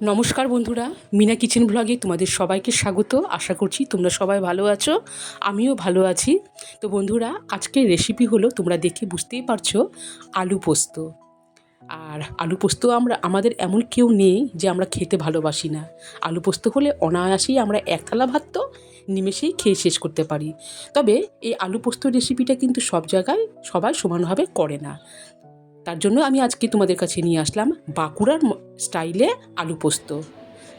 নমস্কার বন্ধুরা, মিনা কিচেন ব্লগে তোমাদের সবাইকে স্বাগত। আশা করছি তোমরা সবাই ভালো আছো, আমিও ভালো আছি। তো বন্ধুরা, আজকের রেসিপি হলো তোমরা দেখে বুঝতেই পারছ, আলু পোস্ত। আর আলু পোস্ত আমরা, আমাদের এমন কেউ নেই যে আমরা খেতে ভালোবাসি না। আলু পোস্ত হলে অনায়াসেই আমরা এক থালা ভাত তো নিমেষেই খেয়ে শেষ করতে পারি। তবে এই আলু পোস্ত রেসিপিটা কিন্তু সব জায়গায় সবাই সমানভাবে করে না। তার জন্য আমি আজকে তোমাদের কাছে নিয়ে আসলাম বাঁকুড়ার স্টাইলে আলু পোস্ত।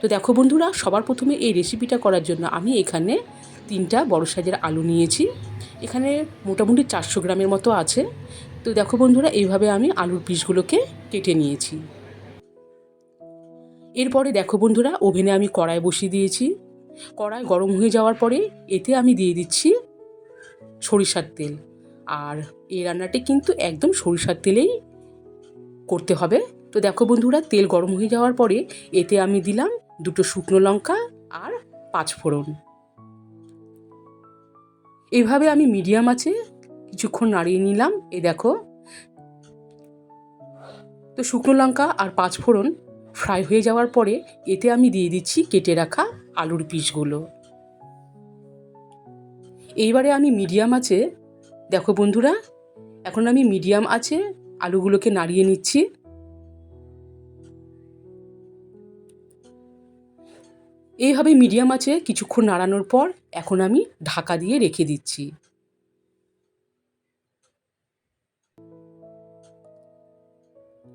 তো দেখো বন্ধুরা, সবার প্রথমে এই রেসিপিটা করার জন্য আমি এখানে তিনটা বড় সাইজের আলু নিয়েছি। এখানে মোটামুটি চারশো গ্রামের মতো আছে। তো দেখো বন্ধুরা, এইভাবে আমি আলুর পিসগুলোকে কেটে নিয়েছি। এরপরে দেখো বন্ধুরা, ওভেনে আমি কড়াই বসিয়ে দিয়েছি। কড়াই গরম হয়ে যাওয়ার পরে এতে আমি দিয়ে দিচ্ছি সরিষার তেল। আর এই রান্নাটি কিন্তু একদম সরিষার তেলেই করতে হবে। তো দেখো বন্ধুরা, তেল গরম হয়ে যাওয়ার পরে এতে আমি দিলাম দুটো শুকনো লঙ্কা আর পাঁচ ফোড়ন। এইভাবে আমি মিডিয়াম আছে কিছুক্ষণ নাড়িয়ে নিলাম। এ দেখো, তো শুকনো লঙ্কা আর পাঁচ ফোড়ন ফ্রাই হয়ে যাওয়ার পরে এতে আমি দিয়ে দিচ্ছি কেটে রাখা আলুর পিসগুলো। এইবারে আমি মিডিয়াম আছে দেখো বন্ধুরা, এখন আমি মিডিয়াম আছে আলুগুলোকে নাড়িয়ে নিচ্ছি। এইভাবে মিডিয়াম আছে কিছুক্ষণ নাড়ানোর পর এখন আমি ঢাকা দিয়ে রেখে দিচ্ছি।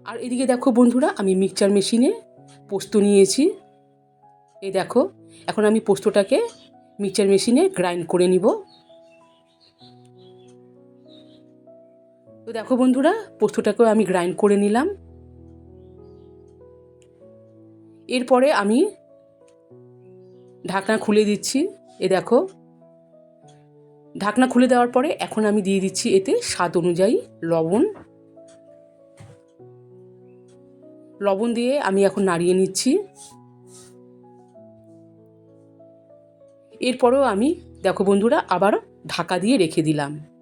আর এদিকে দেখো বন্ধুরা, আমি মিক্সচার মেশিনে পোস্ত নিয়েছি। এই দেখো, এখন আমি পোস্তটাকে মিক্সচার মেশিনে গ্রাইন্ড করে নিব। তো দেখো বন্ধুরা, পোস্তটাকেও আমি গ্রাইন্ড করে নিলাম। এরপরে আমি ঢাকনা খুলে দিচ্ছি। এ দেখো, ঢাকনা খুলে দেওয়ার পরে এখন আমি দিয়ে দিচ্ছি এতে স্বাদ অনুযায়ী লবণ। লবণ দিয়ে আমি এখন নাড়িয়ে নিচ্ছি। এরপরেও আমি, দেখো বন্ধুরা, আবার ঢাকা দিয়ে রেখে দিলাম।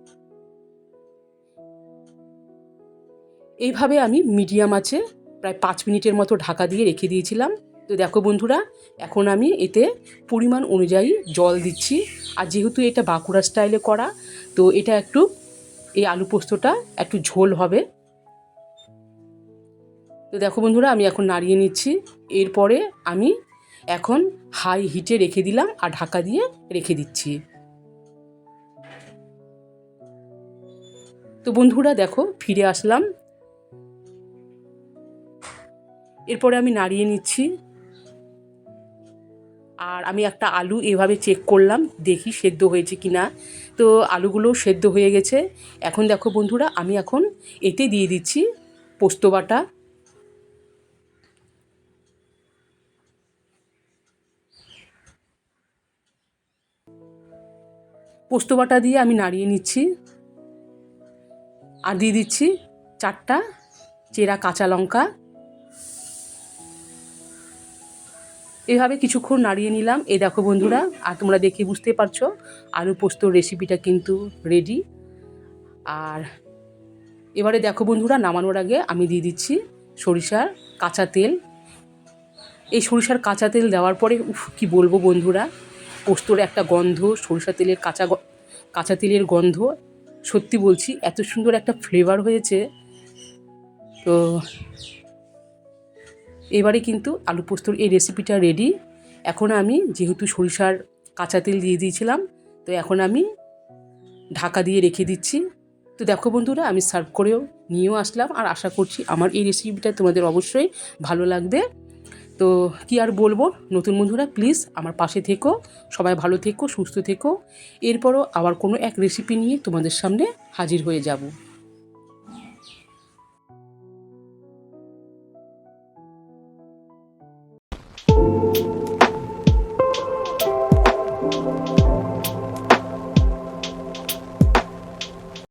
এইভাবে আমি মিডিয়াম আছে, প্রায় পাঁচ মিনিটের মতো ঢাকা দিয়ে রেখে দিয়েছিলাম। তো দেখো বন্ধুরা, এখন আমি এতে পরিমাণ অনুযায়ী জল দিচ্ছি। আর যেহেতু এটা বাঁকুড়া স্টাইলে করা, তো এটা একটু, এই আলু পোস্তটা একটু ঝোল হবে। তো দেখো বন্ধুরা, আমি এখন নাড়িয়ে নিচ্ছি। এরপরে আমি এখন হাই হিটে রেখে দিলাম আর ঢাকা দিয়ে রেখে দিচ্ছি। তো বন্ধুরা, দেখো ফিরে আসলাম। এরপরে আমি নাড়িয়ে নিচ্ছি। আর আমি একটা আলু এভাবে চেক করলাম, দেখি সেদ্ধ হয়েছে কি না তো আলুগুলো সেদ্ধ হয়ে গেছে। এখন দেখো বন্ধুরা, আমি এখন এতে দিয়ে দিচ্ছি পোস্ত বাটা। পোস্ত বাটা দিয়ে আমি নাড়িয়ে নিচ্ছি। আর দিয়ে দিচ্ছি চারটা চেরা কাঁচা লঙ্কা। এভাবে কিছুক্ষণ নাড়িয়ে নিলাম। এই দেখো বন্ধুরা, আর তোমরা দেখে বুঝতে পারছ, আলু পোস্তর রেসিপিটা কিন্তু রেডি আর এবারে দেখো বন্ধুরা, নামানোর আগে আমি দিয়ে দিচ্ছি সরিষার কাঁচা তেল। এই সরিষার কাঁচা তেল দেওয়ার পরে, উফ, কী বলব বন্ধুরা, পোস্তর একটা গন্ধ, সরিষা তেলের কাঁচা কাঁচা তেলের গন্ধ। সত্যি বলছি, এত সুন্দর একটা ফ্লেভার হয়েছে। তো এবারে কিন্তু আলু পোস্তর এই রেসিপিটা রেডি এখন আমি যেহেতু সরিষার কাঁচা তেল দিয়ে দিয়েছিলাম, তো এখন আমি ঢাকা দিয়ে রেখে দিচ্ছি। তো দেখো বন্ধুরা, আমি সার্ভ করেও নিয়েও আসলাম আর আশা করছি আমার এই রেসিপিটা তোমাদের অবশ্যই ভালো লাগবে। তো কি আর বলব, নতুন বন্ধুরা প্লিজ আমার পাশে থেকো, সবাই ভালো থেকো, সুস্থ থেকো। এরপরও আবার কোনো এক রেসিপি নিয়ে তোমাদের সামনে হাজির হয়ে যাব।